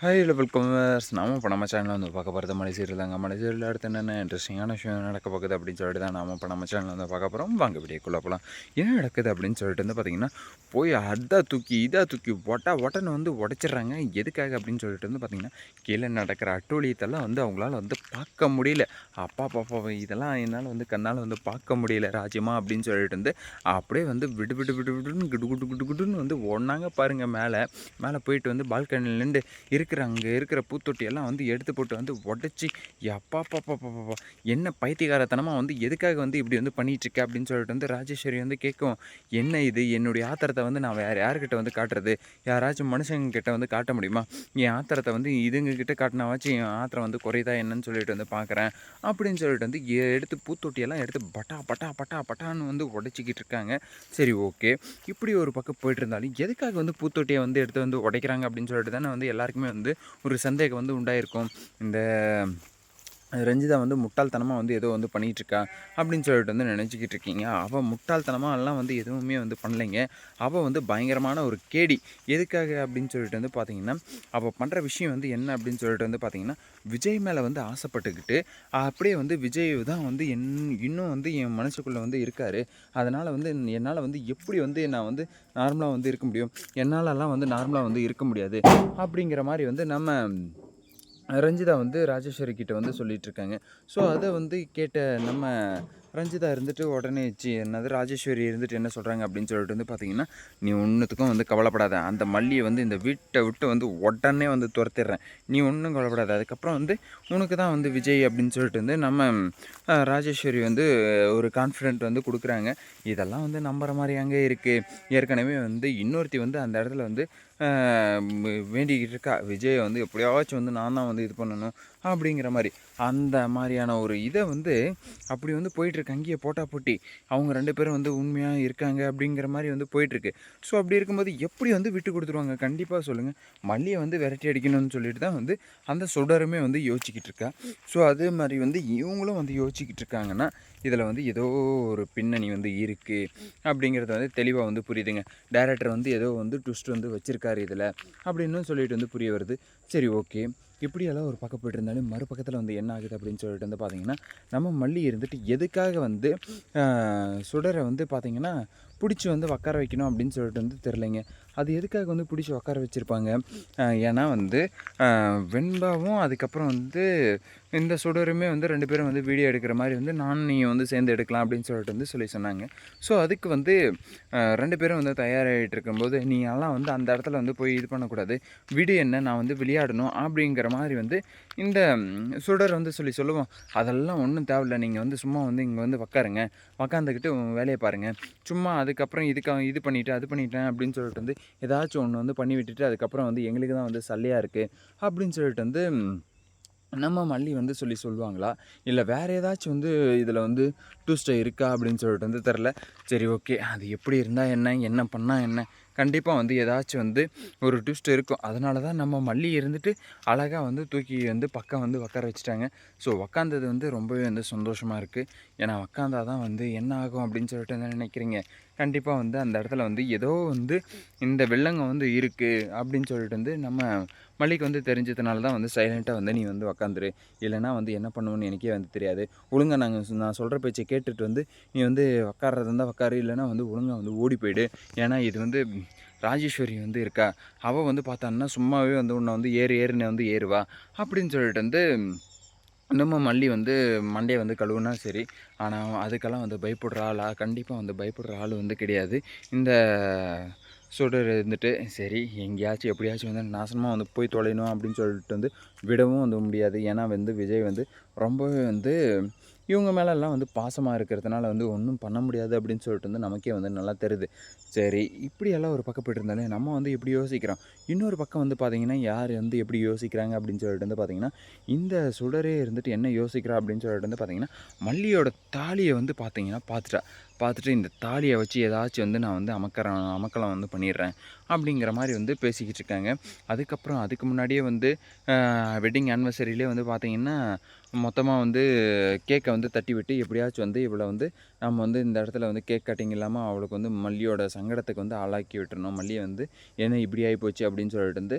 Hi welcome நாம இப்போ நம்ம சேனலில் வந்து பார்க்க போகிறது மலை சீரியல் தாங்க. மலை சீரியல் அடுத்து என்னென்ன இன்ட்ரெஸ்டிங்கான விஷயம் நடக்க போகுது அப்படின்னு சொல்லிட்டு தான் நாம இப்போ நம்ம சேனலில் வந்து பார்க்க போகிறோம் வாங்க வீடியோக்குள்ளே போகலாம் என்ன நடக்குது அப்படின்னு சொல்லிட்டு வந்து பார்த்தீங்கன்னா போய் அதா தூக்கி இதா தூக்கி ஒட்டா ஒட்டன்னு வந்து உடச்சிட்றாங்க. எதுக்காக அப்படின்னு சொல்லிட்டு வந்து பார்த்தீங்கன்னா கீழே நடக்கிற அட்டூழியத்தெல்லாம் வந்து அவங்களால வந்து பார்க்க முடியல. அப்பா பாப்பா இதெல்லாம் என்னால் வந்து கண்ணால் வந்து பார்க்க முடியல. ராஜ்யமா அப்படின்னு சொல்லிட்டு வந்து அப்படியே வந்து விடு விடு விடு விடுன்னு குடு குடு குடு குடுன்னு வந்து ஒன்றாங்க பாருங்கள் மேலே. மேலே போயிட்டு வந்து பால்கனிலேருந்து இருக்கிற அங்கே இருக்கிற பூத்தொட்டியெல்லாம் வந்து எடுத்து போட்டு வந்து உடச்சி எப்பா பாப்பா என்ன பைத்தியகாரத்தனமாக வந்து எதுக்காக வந்து இப்படி வந்து பண்ணிகிட்ருக்க அப்படின்னு சொல்லிட்டு வந்து ராஜேஸ்வரி வந்து கேட்கும் என்ன இது? என்னுடைய ஆத்திரத்தை வந்து நான் வேறு யார்கிட்ட வந்து காட்டுறது? யாராச்சும் மனுஷங்க கிட்ட வந்து காட்ட முடியுமா? என் ஆத்திரத்தை வந்து இதுங்க கிட்ட காட்டினாவாச்சும் என் ஆத்திரம் வந்து குறையுதா என்னன்னு சொல்லிட்டு வந்து பார்க்குறேன் அப்படின்னு சொல்லிட்டு வந்து எ- எடுத்து பூத்தொட்டியெல்லாம் எடுத்து பட்டா பட்டா பட்டா பட்டான்னு வந்து உடச்சிக்கிட்டு இருக்காங்க. சரி ஓகே. இப்படி ஒரு பக்கம் போயிட்டு இருந்தாலும் எதுக்காக வந்து பூத்தொட்டியை வந்து எடுத்து வந்து உடைக்கிறாங்க அப்படின்னு சொல்லிட்டு தானே வந்து எல்லாருக்குமே வந்து ஒரு சந்தேகம் வந்து உண்டாயிருக்கும். இந்த ரஞ்சிதா வந்து முட்டாள்தனமாக வந்து ஏதோ வந்து பண்ணிகிட்டு இருக்கா அப்படின்னு சொல்லிட்டு வந்து நினச்சிக்கிட்டு இருக்கீங்க அவள் முட்டாள்தனமாக எல்லாம் வந்து எதுவுமே வந்து பண்ணலைங்க. அவள் வந்து பயங்கரமான ஒரு கேடி. எதுக்காக அப்படின்னு சொல்லிட்டு வந்து பார்த்தீங்கன்னா அவள் பண்ணுற விஷயம் வந்து என்ன அப்படின்னு சொல்லிட்டு வந்து பார்த்தீங்கன்னா விஜய் மேலே வந்து ஆசைப்பட்டுக்கிட்டு அப்படியே வந்து விஜய் தான் வந்து என் இன்னும் வந்து என் மனசுக்குள்ளே வந்து இருக்கார். அதனால் வந்து என்னால் வந்து எப்படி வந்து நான் வந்து நார்மலாக வந்து இருக்க முடியும்? என்னாலலாம் வந்து நார்மலாக வந்து இருக்க முடியாது. அப்படிங்கிற மாதிரி வந்து நம்ம ரஞ்சிதா வந்து ராஜேஸ்வரி கிட்ட வந்து சொல்லிட்டு இருக்காங்க ஸோ அதை வந்து கேட்ட நம்ம ரஞ்சிதா இருந்துட்டு உடனே சி என்னது ராஜேஸ்வரி இருந்துட்டு என்ன சொல்கிறாங்க அப்படின்னு சொல்லிட்டு வந்து பார்த்தீங்கன்னா நீ ஒன்றுத்துக்கும் வந்து கவலைப்படாத. அந்த மல்லியை வந்து இந்த வீட்டை விட்டு வந்து உடனே வந்து துரத்திடுறேன். நீ ஒன்றும் கவலைப்படாத. அதுக்கப்புறம் வந்து உனக்கு தான் வந்து விஜய் அப்படின்னு சொல்லிட்டு வந்து நம்ம ராஜேஸ்வரி வந்து ஒரு கான்ஃபிடென்ட் வந்து கொடுக்குறாங்க. இதெல்லாம் வந்து நம்புகிற மாதிரி அங்கே இருக்குது ஏற்கனவே வந்து இன்னொருத்தி வந்து அந்த இடத்துல வந்து வேண்டிக்கிட்டு இருக்கா? விஜயை வந்து எப்படியாச்சும் வந்து நான் தான் வந்து இது பண்ணணும் அப்படிங்கிற மாதிரி. அந்த மாதிரியான ஒரு இதை வந்து அப்படி வந்து போயிட்டுருக்கு. அங்கேயே போட்டா போட்டி. அவங்க ரெண்டு பேரும் வந்து உண்மையாக இருக்காங்க அப்படிங்கிற மாதிரி வந்து போயிட்டுருக்கு. ஸோ அப்படி இருக்கும்போது எப்படி வந்து விட்டு கொடுத்துருவாங்க? கண்டிப்பாக சொல்லுங்கள் மல்லியை வந்து விரட்டி அடிக்கணும்னு சொல்லிட்டு தான் வந்து அந்த சுடருமே வந்து யோசிச்சுக்கிட்டு இருக்கா. ஸோ அதே மாதிரி வந்து இவங்களும் வந்து யோசிச்சுக்கிட்டு இருக்காங்கன்னா இதில் வந்து ஏதோ ஒரு பின்னணி வந்து இருக்குது அப்படிங்கிறது வந்து தெளிவாக வந்து புரியுதுங்க. டேரக்டர் வந்து ஏதோ வந்து ட்விஸ்ட் வந்து இருக்கார் இதில். அப்படின்னு சொல்லிட்டு வந்து புரிய வருது. சரி ஓகே. இப்படியெல்லாம் ஒரு பக்கம் போயிட்டுருந்தாலும் மறுபக்கத்தில் வந்து என்ன ஆகுது அப்படின்னு சொல்லிட்டு வந்து பார்த்திங்கன்னா நம்ம மல்லி இருந்துட்டு எதுக்காக வந்து சுடரை வந்து பார்த்தீங்கன்னா பிடிச்சி வந்து உட்கார வைக்கணும் அப்படின்னு சொல்லிட்டு வந்து தெரிலைங்க அது எதுக்காக வந்து பிடிச்சி உட்கார வச்சுருப்பாங்க? ஏன்னா வந்து வெண்பாவும் அதுக்கப்புறம் வந்து இந்த சுடருமே வந்து ரெண்டு பேரும் வந்து வீடியோ எடுக்கிற மாதிரி வந்து நானும் நீங்கள் வந்து சேர்ந்து எடுக்கலாம் அப்படின்னு சொல்லிட்டு வந்து சொல்லி சொன்னாங்க. ஸோ அதுக்கு வந்து ரெண்டு பேரும் வந்து தயாராகிட்டு இருக்கும்போது நீங்கள்லாம் வந்து அந்த இடத்துல வந்து போய் இது பண்ணக்கூடாது. வீடியோ என்ன நான் வந்து விளையாடணும் அப்படிங்கிற மாதிரி வந்து இந்த சுடர் வந்து சொல்லி சொல்லுவோம். அதெல்லாம் ஒன்றும் தேவையில்ல. நீங்கள் வந்து சும்மா வந்து இங்கே வந்து உக்காருங்க. உக்காந்துக்கிட்டு வேலையை பாருங்கள் சும்மா அதுக்கப்புறம் இதுக்காக இது பண்ணிவிட்டு அது பண்ணிட்டேன் அப்படின்னு சொல்லிட்டு வந்து ஏதாச்சும் ஒன்று வந்து பண்ணி விட்டுட்டு அதுக்கப்புறம் வந்து எங்களுக்கு தான் வந்து சல்லையாக இருக்குது அப்படின்னு சொல்லிட்டு வந்து நம்ம மல்லி வந்து சொல்லி சொல்லுவாங்களா? இல்லை வேறு ஏதாச்சும் வந்து இதில் வந்து டூஸ்டே இருக்கா அப்படின்னு சொல்லிட்டு வந்து தெரில சரி ஓகே அது எப்படி இருந்தால் என்ன? என்ன பண்ணால் என்ன? கண்டிப்பாக வந்து ஏதாச்சும் வந்து ஒரு ட்விஸ்ட் இருக்கும். அதனால தான் நம்ம மல்லி இருந்துட்டு அழகாக வந்து தூக்கி வந்து பக்கம் வந்து உட்கார வச்சுட்டாங்க. ஸோ உக்காந்தது வந்து ரொம்பவே வந்து சந்தோஷமாக இருக்குது ஏன்னா உக்காந்தா தான் வந்து என்ன ஆகும் அப்படின்னு சொல்லிட்டு என்ன நினைக்கிறீங்க? கண்டிப்பாக வந்து அந்த இடத்துல வந்து ஏதோ வந்து இந்த வெள்ளங்க வந்து இருக்குது அப்படின்னு சொல்லிட்டு வந்து நம்ம மல்லிக்கு வந்து தெரிஞ்சதுனால தான் வந்து சைலண்ட்டாக வந்து நீ வந்து உக்காந்துரு. இல்லைனா வந்து என்ன பண்ணுவேன்னு எனக்கே வந்து தெரியாது. ஒழுங்கா நாங்கள் நான் சொல்கிற பேச்சை கேட்டுட்டு வந்து நீ வந்து உக்காடுறது இருந்தால் உக்காரு இல்லைனா வந்து ஒழுங்காக வந்து ஓடி போயிடு. ஏன்னா இது வந்து ராஜேஸ்வரி வந்து இருக்கா. அவள் வந்து பார்த்தான்னா சும்மாவே வந்து உன்னை வந்து ஏறு ஏறுன்னு வந்து ஏறுவா. அப்படின்னு சொல்லிட்டு வந்து இன்னமும் மல்லி வந்து மண்டையை வந்து கழுவுனா சரி ஆனால் அதுக்கெல்லாம் வந்து பயப்படுற ஆளா கண்டிப்பாக வந்து பயப்படுற ஆள் வந்து கிடையாது. இந்த சுடர் இருந்துட்டு சரி எங்கேயாச்சும் எப்படியாச்சும் வந்து நாசமாக வந்து போய் தொலைணும் அப்படின்னு சொல்லிட்டு வந்து விடவும் வந்து முடியாது. ஏன்னா வந்து விஜய் வந்து ரொம்பவே வந்து இவங்க மேலெல்லாம் வந்து பாசமாக இருக்கிறதுனால வந்து ஒன்றும் பண்ண முடியாது அப்படின்னு சொல்லிட்டு வந்து நமக்கே வந்து நல்லா தெரியுது. சரி இப்படியெல்லாம் ஒரு பக்கம் போயிட்டு இருந்தாலே நம்ம வந்து இப்படி யோசிக்கிறோம்? இன்னொரு பக்கம் வந்து பார்த்திங்கன்னா யார் வந்து எப்படி யோசிக்கிறாங்க அப்படின்னு சொல்லிட்டு வந்து பார்த்திங்கன்னா இந்த சுடரே இருந்துட்டு என்ன யோசிக்கிறா அப்படின்னு சொல்லிட்டு வந்து பார்த்திங்கன்னா மல்லியோட தாலியை வந்து பார்த்திங்கன்னா பார்த்துட்டா. பார்த்துட்டு இந்த தாலியை வச்சு ஏதாச்சும் வந்து நான் வந்து அமக்கிறேன் அமக்கலாம் வந்து பண்ணிடுறேன் அப்படிங்கிற மாதிரி வந்து பேசிக்கிட்டு இருக்காங்க. அதுக்கப்புறம் அதுக்கு முன்னாடியே வந்து வெட்டிங் ஆனிவர்சரியிலே வந்து பார்த்திங்கன்னா மொத்தமாக வந்து கேக்கை வந்து தட்டி விட்டு எப்படியாச்சும் வந்து இவளை வந்து நம்ம வந்து இந்த இடத்துல வந்து கேக் கட்டிங் இல்லாமல் அவளுக்கு வந்து மல்லியோட சங்கடத்துக்கு வந்து ஆளாக்கி விட்டுறணும். மல்லியை வந்து என்ன இப்படி ஆகி போச்சு அப்படின்னு சொல்லிட்டு வந்து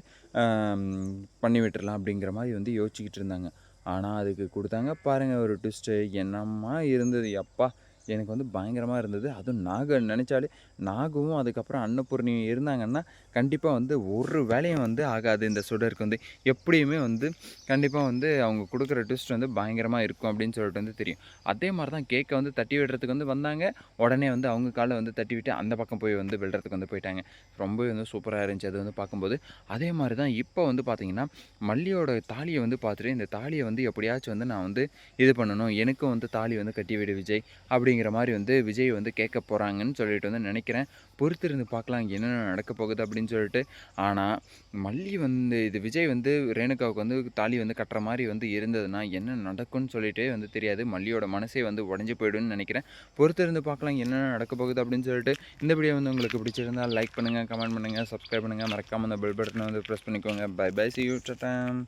பண்ணி விட்டுறலாம் அப்படிங்கிற மாதிரி வந்து யோசிச்சுக்கிட்டு இருந்தாங்க. ஆனால் அதுக்கு கொடுத்தாங்க பாருங்கள் ஒரு ட்விஸ்ட்டு என்னம்மா இருந்தது? அப்பா எனக்கு வந்து பயங்கரமாக இருந்தது. அதுவும் நாக நினச்சாலே நாகவும் அதுக்கப்புறம் அன்னபூர்ணி இருந்தாங்கன்னா கண்டிப்பாக வந்து ஒரு வேலையும் வந்து ஆகாது இந்த சுடருக்கு வந்து. எப்படியுமே வந்து கண்டிப்பாக வந்து அவங்க கொடுக்குற ட்விஸ்ட் வந்து பயங்கரமாக இருக்கும் அப்படின்னு சொல்லிட்டு வந்து தெரியும். அதே மாதிரி தான் கேக்கை வந்து தட்டி விடுறதுக்கு வந்து வந்தாங்க. உடனே வந்து அவங்க காலை வந்து தட்டி விட்டு அந்த பக்கம் போய் வந்து விழுறதுக்கு வந்து போயிட்டாங்க. ரொம்பவே வந்து சூப்பராக இருந்துச்சு அது வந்து பார்க்கும்போது. அதே மாதிரி தான் இப்போ வந்து பார்த்தீங்கன்னா மல்லியோட தாலியை வந்து பார்த்துட்டு இந்த தாலியை வந்து எப்படியாச்சும் வந்து நான் வந்து இது பண்ணணும். எனக்கும் வந்து தாலி வந்து கட்டி விடு விஜய் அப்படிங்கிற மாதிரி வந்து விஜய் வந்து கேட்க போகிறாங்கன்னு சொல்லிட்டு வந்து நினைக்கிறேன். பொறுத்திருந்து பார்க்கலாம் என்னென்ன நடக்க போகுது அப்படின்னு சொல்லிட்டு. ஆனால் மல்லி வந்து இது விஜய் வந்து ரேணுகாவுக்கு வந்து தாலி வந்து கட்டுற மாதிரி வந்து இருந்ததுன்னா என்ன நடக்கும்னு சொல்லிட்டே வந்து தெரியாது. மல்லியோட மனசே வந்து உடஞ்சி போயிடும்னு நினைக்கிறேன். பொறுத்திருந்து பார்க்கலாம் என்னென்ன நடக்க போகுது அப்படின்னு சொல்லிட்டு. இந்த வீடியோ வந்து உங்களுக்கு பிடிச்சிருந்தால் லைக் பண்ணுங்கள் கமெண்ட் பண்ணுங்கள் சப்ஸ்கிரைப் பண்ணுங்கள் மறக்காமல் அந்த பெல் பட்டனை வந்து ப்ரெஸ் பண்ணிக்கோங்க. பை பை சி யூ டம்